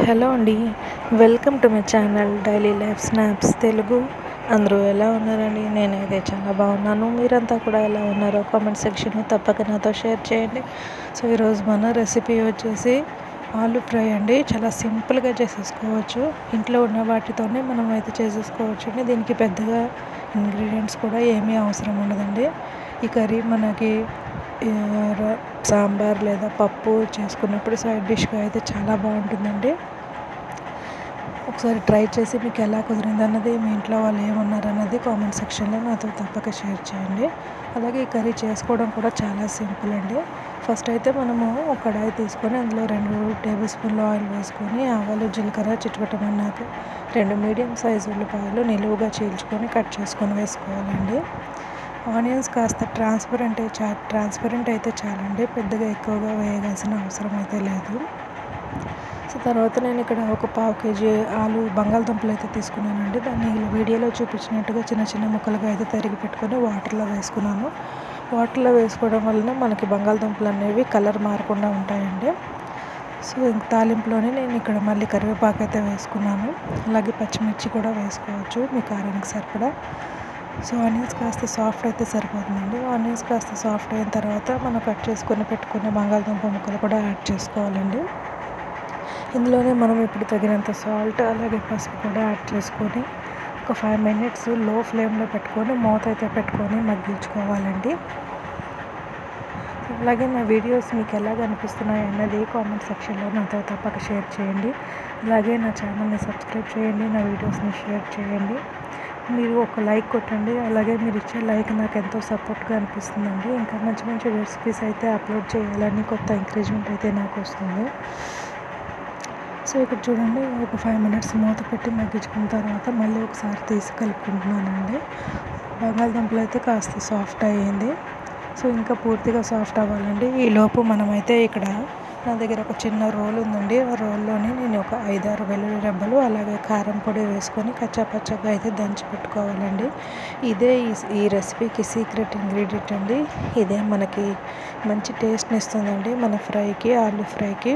Hello అండి welcome to my channel daily life snaps Telugu. అందరూ ఎలా ఉన్నారండి? నేనైతే చాలా బాగున్నాను. మీరంతా కూడా ఎలా ఉన్నారో కామెంట్ సెక్షన్లో తప్పక నాతో షేర్ చేయండి. సో ఈరోజు మన రెసిపీ వచ్చేసి ఆలు ఫ్రై అండి. చాలా సింపుల్గా చేసేసుకోవచ్చు. ఇంట్లో ఉన్న వాటితోనే మనం అయితే చేసేసుకోవచ్చు అండి. దీనికి పెద్దగా ఇంగ్రీడియంట్స్ కూడా ఏమీ అవసరం ఉండదండి. ఈ కర్రీ మనకి సాంబార్ లేదా పప్పు చేసుకున్నప్పుడు సైడ్ డిష్గా అయితే చాలా బాగుంటుందండి. ఒకసారి ట్రై చేసి మీకు ఎలా కుదిరింది అన్నది మీ ఇంట్లో వాళ్ళు ఏమన్నారు అన్నది కామెంట్ సెక్షన్లో నాతో తప్పక షేర్ చేయండి. అలాగే ఈ కర్రీ చేసుకోవడం కూడా చాలా సింపుల్ అండి. ఫస్ట్ అయితే మనము ఒక కడాయి తీసుకొని అందులో రెండు టేబుల్ స్పూన్ల ఆయిల్ వేసుకొని ఆవాలు జీలకర్ర చిట్టుపట్టమన్నాక రెండు మీడియం సైజు ఉల్లిపాయలు నిలువుగా చీల్చుకొని కట్ చేసుకొని వేసుకోవాలండి. ఆనియన్స్ కాస్త ట్రాన్స్పరెంట్ చా ట్రాన్స్పరెంట్ అయితే చాలండి. పెద్దగా ఎక్కువగా వేయగాల్సిన అవసరం అయితే లేదు. సో తర్వాత నేను ఇక్కడ ఒక పావు కేజీ ఆలు బంగాళదుంపలు అయితే తీసుకున్నానండి. దాన్ని వీడియోలో చూపించినట్టుగా చిన్న చిన్న ముక్కలుగా అయితే తరిగి పెట్టుకొని వాటర్లో వేసుకున్నాను. వాటర్లో వేసుకోవడం వలన మనకి బంగాళదుంపలు అనేవి కలర్ మారకుండా ఉంటాయండి. సో తాలింపులోనే నేను ఇక్కడ మళ్ళీ కరివేపాకు అయితే వేసుకున్నాను. అలాగే పచ్చిమిర్చి కూడా వేసుకోవచ్చు. మీ కారానికి సరిపడా సో ఆనియన్స్ కాస్త సాఫ్ట్ అయితే సరిపోతుందండి. ఆనియన్స్ కాస్త సాఫ్ట్ అయిన తర్వాత మనం కట్ చేసుకొని పెట్టుకున్న బంగాళదుంప ముక్కలు కూడా యాడ్ చేసుకోవాలండి. ఇందులోనే మనం ఇప్పుడు తగినంత సాల్ట్ అలాగే పసుపు కూడా యాడ్ చేసుకొని ఒక ఫైవ్ మినిట్స్లో ఫ్లేమ్లో పెట్టుకొని మూత అయితే పెట్టుకొని మగ్గించుకోవాలండి. అలాగే నా వీడియోస్ మీకు ఎలా కనిపిస్తున్నాయి అన్నది కామెంట్ సెక్షన్లో నాతో తప్పక షేర్ చేయండి. అలాగే నా ఛానల్ని సబ్స్క్రైబ్ చేయండి నా వీడియోస్ని షేర్ చేయండి. మీరు ఒక లైక్ కొట్టండి. అలాగే మీరు ఇచ్చే లైక్ నాకు ఎంతో సపోర్ట్గా అనిపిస్తుందండి. ఇంకా మంచి మంచి రెసిపీస్ అయితే అప్లోడ్ చేయాలని కొత్త ఎంకరేజ్మెంట్ అయితే నాకు వస్తుంది. సో ఇక్కడ చూడండి ఒక ఫైవ్ మినిట్స్ మూత పెట్టి మగ్గించుకున్న తర్వాత మళ్ళీ ఒకసారి తీసి కలుపుకుంటున్నానండి. బంగాళదుంపలు అయితే కాస్త సాఫ్ట్ అయ్యింది. సో ఇంకా పూర్తిగా సాఫ్ట్ అవ్వాలండి. ఈలోపు మనమైతే ఇక్కడ నా దగ్గర ఒక చిన్న రోల్ ఉందండి. ఆ రోల్లోని నేను ఒక ఐదారు వెల్లుల్లి రెబ్బలు అలాగే కారం పొడి వేసుకొని కచ్చాపచ్చగా అయితే దంచి పెట్టుకోవాలండి. ఇదే ఈ రెసిపీకి సీక్రెట్ ఇంగ్రీడియంట్ అండి. ఇదే మనకి మంచి టేస్ట్ని ఇస్తుందండి మన ఫ్రైకి ఆలు ఫ్రైకి.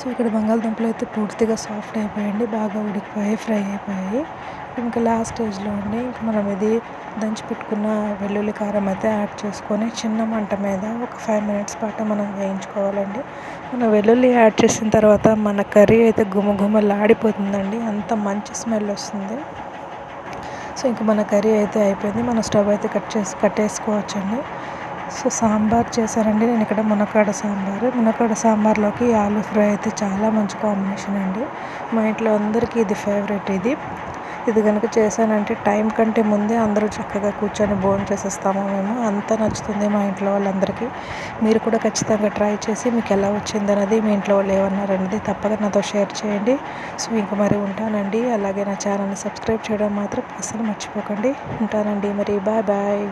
సో ఇక్కడ బంగాళదుంపలు అయితే పూర్తిగా సాఫ్ట్ అయిపోయాయండి బాగా ఉడికిపోయి ఫ్రై అయిపోయాయి. ఇంకా లాస్ట్ స్టేజ్లో ఉండి ఇంకా మనం ఇది దంచి పెట్టుకున్న వెల్లుల్లి కారం అయితే యాడ్ చేసుకొని చిన్న మంట మీద ఒక ఫైవ్ మినిట్స్ పాటు మనం వేయించుకోవాలండి. మన వెల్లుల్లి యాడ్ చేసిన తర్వాత మన కర్రీ అయితే గుమగుమలాడిపోతుందండి అంత మంచి స్మెల్ వస్తుంది. సో ఇంకా మన కర్రీ అయితే అయిపోయింది మన స్టవ్ అయితే కట్ చేసి కట్టేసుకోవచ్చండి. సో సాంబార్ చేశానండి నేను ఇక్కడ మునక్కాడ సాంబార్. మునక్కాడ సాంబార్లోకి ఆలూ ఫ్రై అయితే చాలా మంచి కాంబినేషన్ అండి. మా ఇంట్లో అందరికీ ఇది ఫేవరెట్ ఇది. ఇది కనుక చేశానంటే టైం కంటే ముందే అందరూ చక్కగా కూర్చొని భోజనం చేసేస్తాము మేము. అంత నచ్చుతుంది మా ఇంట్లో వాళ్ళందరికీ. మీరు కూడా ఖచ్చితంగా ట్రై చేసి మీకు ఎలా వచ్చింది అనేది మీ ఇంట్లో వాళ్ళు ఏమన్నారు అనేది తప్పక నాతో షేర్ చేయండి. సో ఇంకా మరి ఉంటానండి. అలాగే నా ఛానల్ని సబ్స్క్రైబ్ చేయడం మాత్రం అసలు మర్చిపోకండి. ఉంటానండి మరి. Bye bye.